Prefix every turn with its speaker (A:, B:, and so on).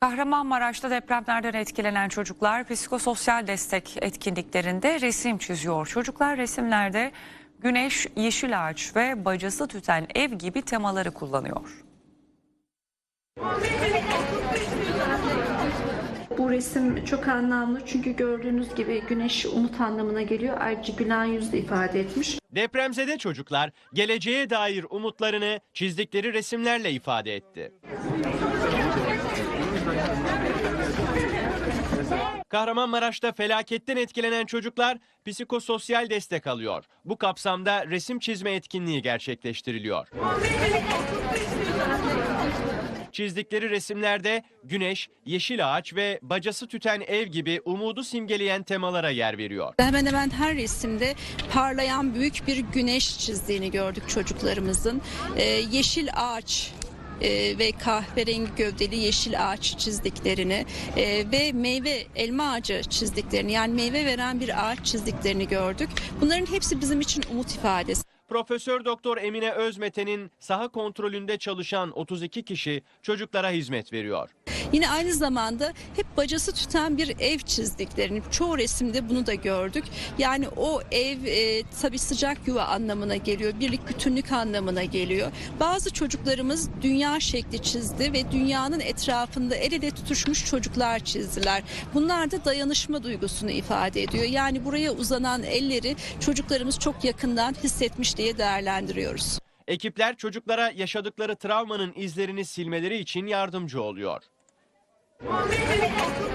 A: Kahramanmaraş'ta depremlerden etkilenen çocuklar psikososyal destek etkinliklerinde resim çiziyor. Çocuklar resimlerde güneş, yeşil ağaç ve bacası tüten ev gibi temaları kullanıyor.
B: Bu resim çok anlamlı çünkü gördüğünüz gibi güneş umut anlamına geliyor. Ayrıca gülen yüzle ifade etmiş.
C: Depremzede çocuklar geleceğe dair umutlarını çizdikleri resimlerle ifade etti. Kahramanmaraş'ta felaketten etkilenen çocuklar psikososyal destek alıyor. Bu kapsamda resim çizme etkinliği gerçekleştiriliyor. Çizdikleri resimlerde güneş, yeşil ağaç ve bacası tüten ev gibi umudu simgeleyen temalara yer veriyor.
D: Hemen hemen her resimde parlayan büyük bir güneş çizdiğini gördük çocuklarımızın. Ee, yeşil ağaç e, ve kahverengi gövdeli yeşil ağaç çizdiklerini e, ve meyve elma ağacı çizdiklerini yani meyve veren bir ağaç çizdiklerini gördük. Bunların hepsi bizim için umut ifadesi.
C: Profesör Doktor Emine Özmete'nin saha kontrolünde çalışan 32 kişi çocuklara hizmet veriyor.
D: Yine aynı zamanda hep bacası tüten bir ev çizdiklerini çoğu resimde bunu da gördük. Yani o ev e, tabii sıcak yuva anlamına geliyor, birlik bütünlük anlamına geliyor. Bazı çocuklarımız dünya şekli çizdi ve dünyanın etrafında el ele tutuşmuş çocuklar çizdiler. Bunlar da dayanışma duygusunu ifade ediyor. Yani buraya uzanan elleri çocuklarımız çok yakından hissetmiş diye değerlendiriyoruz.
C: Ekipler çocuklara yaşadıkları travmanın izlerini silmeleri için yardımcı oluyor. Thank you.